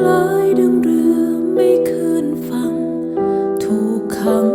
คล้ายดังเรือไม่คืนฟังถูกขัง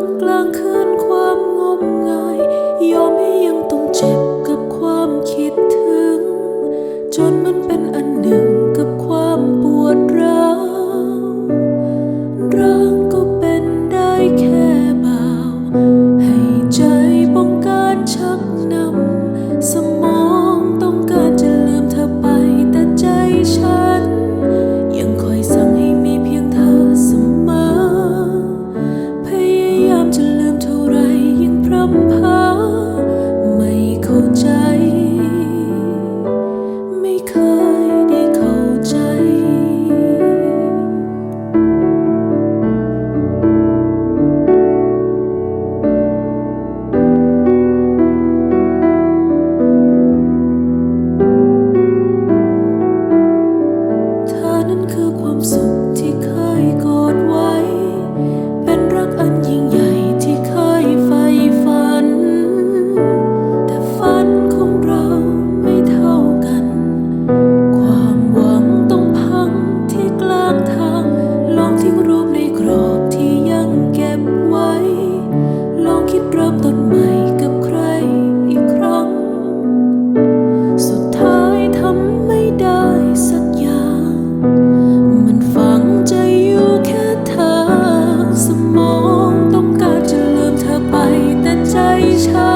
shine.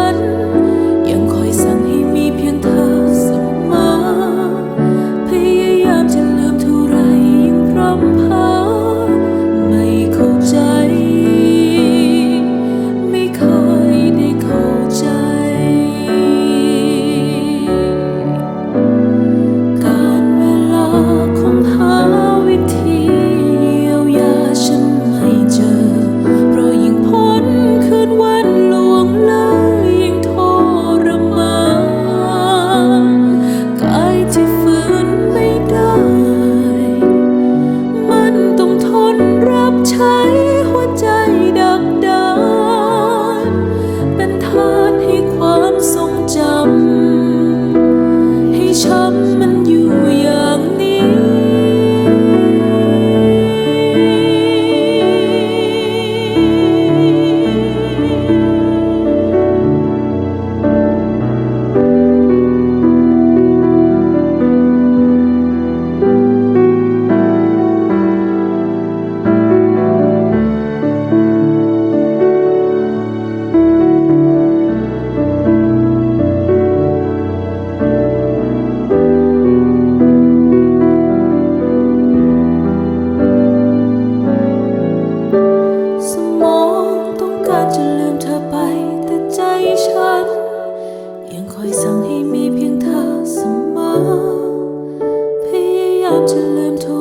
ยาย